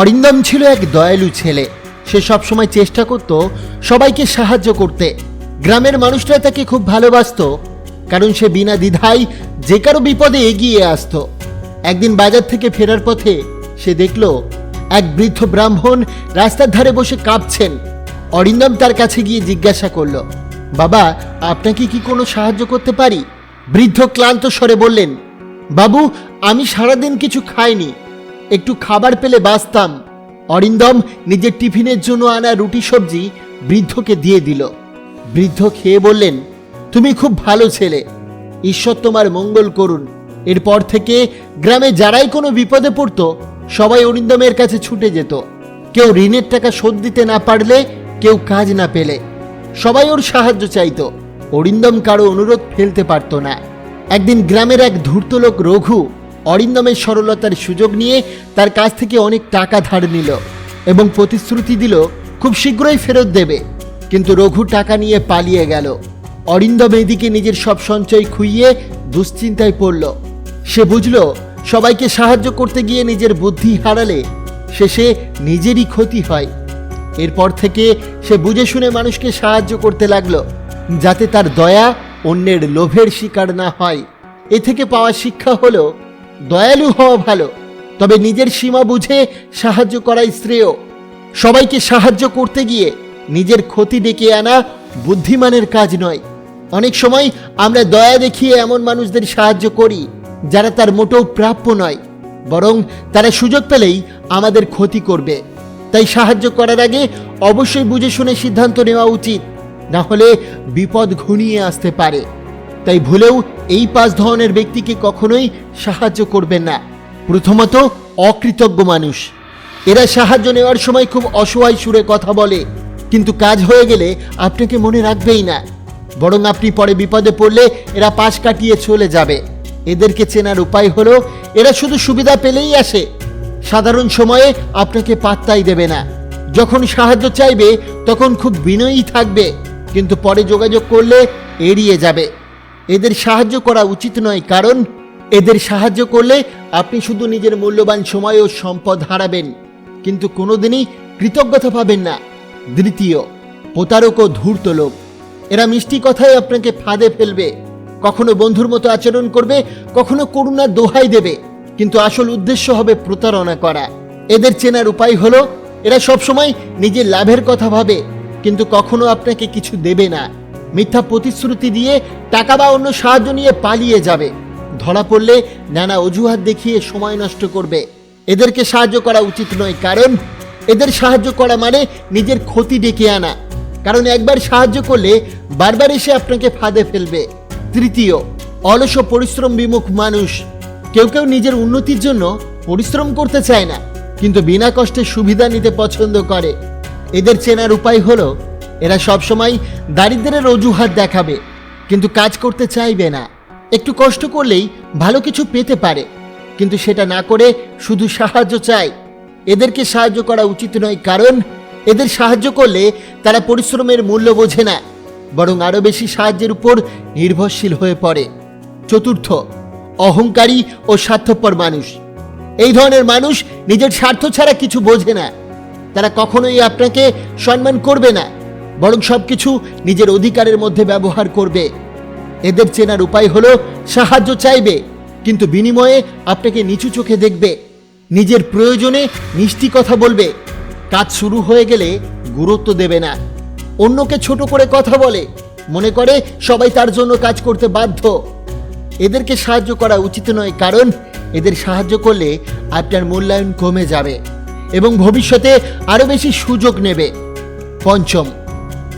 অরিন্দম ছিল এক দয়ালু ছেলে। সে সবসময় চেষ্টা করত সবাইকে সাহায্য করতে। গ্রামের মানুষরা তাকে খুব ভালোবাসতো, কারণ সে বিনা দ্বিধায় যে কারও বিপদে এগিয়ে আসতো। একদিন বাজার থেকে ফেরার পথে সে দেখল, এক বৃদ্ধ ব্রাহ্মণ রাস্তার ধারে বসে কাঁপছেন। অরিন্দম তার কাছে গিয়ে জিজ্ঞাসা করল, বাবা, আপনাকে কি কোনো সাহায্য করতে পারি? বৃদ্ধ ক্লান্ত স্বরে বললেন, বাবু, আমি সারাদিন কিছু খাইনি। একটু খাবার পেলে বাঁচতাম। অরিন্দম নিজের টিফিনের জন্য আনা রুটি সবজি বৃদ্ধকে দিয়ে দিল। বৃদ্ধ খেয়ে বললেন, তুমি খুব ভালো ছেলে। ঈশ্বর তোমার মঙ্গল করুন। এরপর থেকে গ্রামে যারাই কোনো বিপদে পড়তো, সবাই অরিন্দমের কাছে ছুটে যেত। কেউ ঋণের টাকা শোধ দিতে না পারলে, কেউ কাজ না পেলে। সবাই ওর সাহায্য চাইত। অরিন্দম কারও অনুরোধ ফেলতে পারত না। একদিন গ্রামের এক ধূর্ত লোক রঘু অরিন্দমের সরলতার সুযোগ নিয়ে তার কাছ থেকে অনেক টাকা ধার নিল এবং প্রতিশ্রুতি দিল, খুব শীঘ্রই ফেরত দেবে। কিন্তু রঘু টাকা নিয়ে পালিয়ে গেল। অরিন্দম এদিকে নিজের সব সঞ্চয় খুইয়ে দুশ্চিন্তায় পড়ল। সে বুঝল, সবাইকে সাহায্য করতে গিয়ে নিজের বুদ্ধি হারালে শেষে নিজেরই ক্ষতি হয়। এরপর থেকে সে বুঝে শুনে মানুষকে সাহায্য করতে লাগল, যাতে তার দয়া অন্যের লোভের শিকার না হয়। এ থেকে পাওয়া শিক্ষা হলো দয়ালু হওয়া ভালো, তবে নিজের সীমা বুঝে সাহায্য করাই শ্রেয়। সবাইকে সাহায্য করতে গিয়ে নিজের ক্ষতি ডেকে আনা বুদ্ধিমানের কাজ নয়। অনেক সময় আমরা দয়া দেখিয়ে এমন মানুষদের সাহায্য করি যারা তার মোটেও প্রাপ্য নয়, বরং তারা সুযোগ পেলেই আমাদের ক্ষতি করবে। তাই সাহায্য করার আগে অবশ্যই বুঝে শুনে সিদ্ধান্ত নেওয়া উচিত, না হলে বিপদ ঘনিয়ে আসতে পারে। তাই ভুলেও এই পাঁচ ধরনের ব্যক্তিকে কখনোই সাহায্য করবেন না। প্রথমত, অকৃতজ্ঞ মানুষ। এরা সাহায্য নেওয়ার সময় খুব অসহায় সুরে কথা বলে, কিন্তু কাজ হয়ে গেলে আপনাকে মনে রাখবেই না। বরং আপনি পরে বিপদে পড়লে এরা পাশ কাটিয়ে চলে যাবে। এদেরকে চেনার উপায় হলো, এরা শুধু সুবিধা পেলেই আসে। সাধারণ সময়ে আপনাকে পাত্তাই দেবে না। যখন সাহায্য চাইবে, তখন খুব বিনয়ী থাকবে, কিন্তু পরে যোগাযোগ করলে এড়িয়ে যাবে। এদের সাহায্য করা উচিত নয়, কারণ এদের সাহায্য করলে আপনি শুধু নিজের মূল্যবান সময় ও সম্পদ হারাবেন, কিন্তু কোনোদিনই কৃতজ্ঞতা পাবেন না। দ্বিতীয়, প্রতারক ও ধূর্ত লোক। এরা মিষ্টি কথায় আপনাকে ফাঁদে ফেলবে, কখনো বন্ধুর মতো আচরণ করবে, কখনো করুণার দোহাই দেবে, কিন্তু আসল উদ্দেশ্য হবে প্রতারণা করা। এদের চেনার উপায় হলো, এরা সবসময় নিজের লাভের কথা ভাবে, কিন্তু কখনো আপনাকে কিছু দেবে না। মিথ্যা প্রতিশ্রুতি দিয়ে টাকা বা অন্য সাহায্য নিয়ে পালিয়ে যাবে। ধরা পড়লে নানা অজুহাত দেখিয়ে সময় নষ্ট করবে। এদেরকে সাহায্য করা উচিত নয়, কারণ এদের সাহায্য করা মানে নিজের ক্ষতি ডেকে আনা। কারণ একবার সাহায্য করলে বারবার এসে আপনাকে ফাঁদে ফেলবে। তৃতীয়, অলস পরিশ্রম বিমুখ মানুষ। কেউ কেউ নিজের উন্নতির জন্য পরিশ্রম করতে চায় না, কিন্তু বিনা কষ্টে সুবিধা নিতে পছন্দ করে। এদের চেনার উপায় হলো এরা সবসময় দারিদ্রের অজুহাত দেখাবে, কিন্তু কাজ করতে চাইবে না। একটু কষ্ট করলেই ভালো কিছু পেতে পারে, কিন্তু সেটা না করে শুধু সাহায্য চায়। এদেরকে সাহায্য করা উচিত নয়, কারণ এদের সাহায্য করলে তারা পরিশ্রমের মূল্য বোঝে না, বরং আরও বেশি সাহায্যের উপর নির্ভরশীল হয়ে পড়ে। চতুর্থ, অহংকারী ও স্বার্থপর মানুষ। এই ধরনের মানুষ নিজের স্বার্থ ছাড়া কিছু বোঝে না। তারা কখনোই আপনাকে সম্মান করবে না। বরং সবকিছু নিজের অধিকারের মধ্যে ব্যবহার করবে। এদের চেনার উপায় হলো, সাহায্য চাইবে, কিন্তু বিনিময়ে আপনাকে নিচু চোখে দেখবে, নিজের প্রয়োজনে মিষ্টি কথা বলবে। কাজ শুরু হয়ে গেলে গুরুত্ব দেবে না। অন্যকে ছোট করে কথা বলে, মনে করে সবাই তার জন্য কাজ করতে বাধ্য। এদেরকে সাহায্য করা উচিত নয়, কারণ এদের সাহায্য করলে আপনার মূল্যায়ন কমে যাবে এবং ভবিষ্যতে আরও বেশি সুযোগ নেবে। পঞ্চম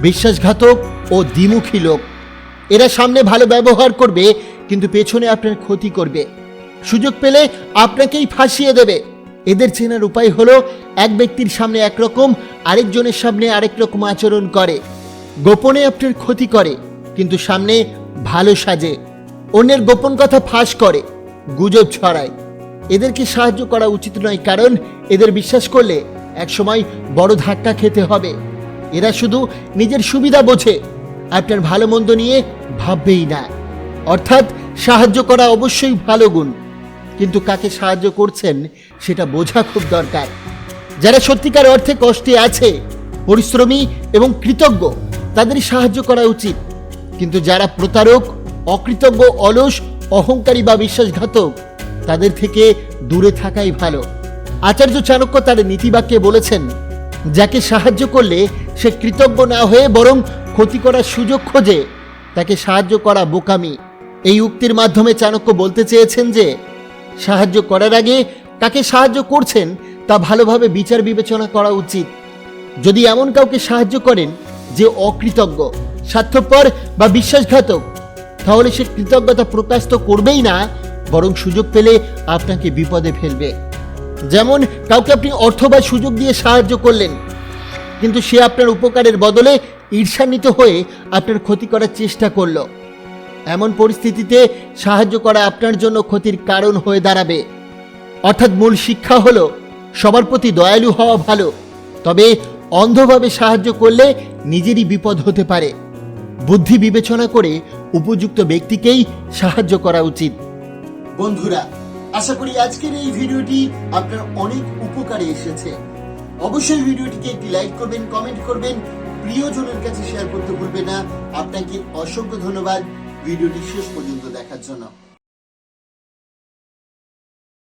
বিশ্বাসঘাতক ও দ্বিমুখী লোক। এরা সামনে ভালো ব্যবহার করবে, কিন্তু পেছনে আপনার ক্ষতি করবে। সুযোগ পেলে আপনাকেই ফাঁসিয়ে দেবে। এদের চেনার উপায় হলো, এক ব্যক্তির সামনে একরকম, আরেকজনের সামনে আরেক রকম আচরণ করে। গোপনে আপনার ক্ষতি করে, কিন্তু সামনে ভালো সাজে। অন্যের গোপন কথা ফাঁস করে, গুজব ছড়ায়। এদেরকে সাহায্য করা উচিত নয়, কারণ এদের বিশ্বাস করলে একসময় বড় ধাক্কা খেতে হবে। এরা শুধু নিজের সুবিধা বোঝে, আপনার ভালো মন্দ নিয়ে ভাববেই না। অর্থাৎ সাহায্য করা অবশ্যই ভালো গুণ, কিন্তু কাকে সাহায্য করছেন সেটা বোঝা খুব দরকার। যারা সত্যিকার অর্থে কষ্টে আছে, পরিশ্রমী এবং কৃতজ্ঞ, তাদের সাহায্য করা উচিত। কিন্তু যারা প্রতারক, অকৃতজ্ঞ, অলস, অহংকারী বা বিশ্বাসঘাতক, তাদের থেকে দূরে থাকাই ভালো। আচার্য চাণক্য তার নীতিবাক্যে বলেছেন যাকে সাহায্য করলে সে কৃতজ্ঞ না হয়ে বরং ক্ষতি করার সুযোগ খোঁজে, তাকে সাহায্য করা বোকামি। এই উক্তির মাধ্যমে চাণক্য বলতে চেয়েছেন যে, সাহায্য করার আগে কাকে সাহায্য করছেন তা ভালোভাবে বিচার বিবেচনা করা উচিত। যদি এমন কাউকে সাহায্য করেন যে অকৃতজ্ঞ, স্বার্থপর বা বিশ্বাসঘাতক, তাহলে সে কৃতজ্ঞতা প্রকাশ তো করবেই না, বরং সুযোগ পেলে আপনাকে বিপদে ফেলবে। যেমন কাউকে আপনি অর্থ বা সুযোগ দিয়ে সাহায্য করলেন, কিন্তু সে আপনার উপকারের বদলে ঈর্ষান্বিত হয়ে আপনার ক্ষতি করার চেষ্টা করল। এমন পরিস্থিতিতে সাহায্য করা আপনার জন্য ক্ষতির কারণ হয়ে দাঁড়াবে। অর্থাৎ মূল শিক্ষা হলো, সবার প্রতি দয়ালু হওয়া ভালো, তবে অন্ধভাবে সাহায্য করলে নিজেরই বিপদ হতে পারে। বুদ্ধি বিবেচনা করে উপযুক্ত ব্যক্তিকেই সাহায্য করা উচিত। বন্ধুরা আশা করি আজকের এই ভিডিওটি আপনার অনেক উপকারে এসেছে। অবশ্যই ভিডিওটিকে একটি লাইক করবেন, কমেন্ট করবেন, প্রিয়জনের কাছে শেয়ার করতে ভুলবেন না। আপনাকে অসংখ্য ধন্যবাদ। ভিডিওটি শেষ পর্যন্ত দেখার জন্য।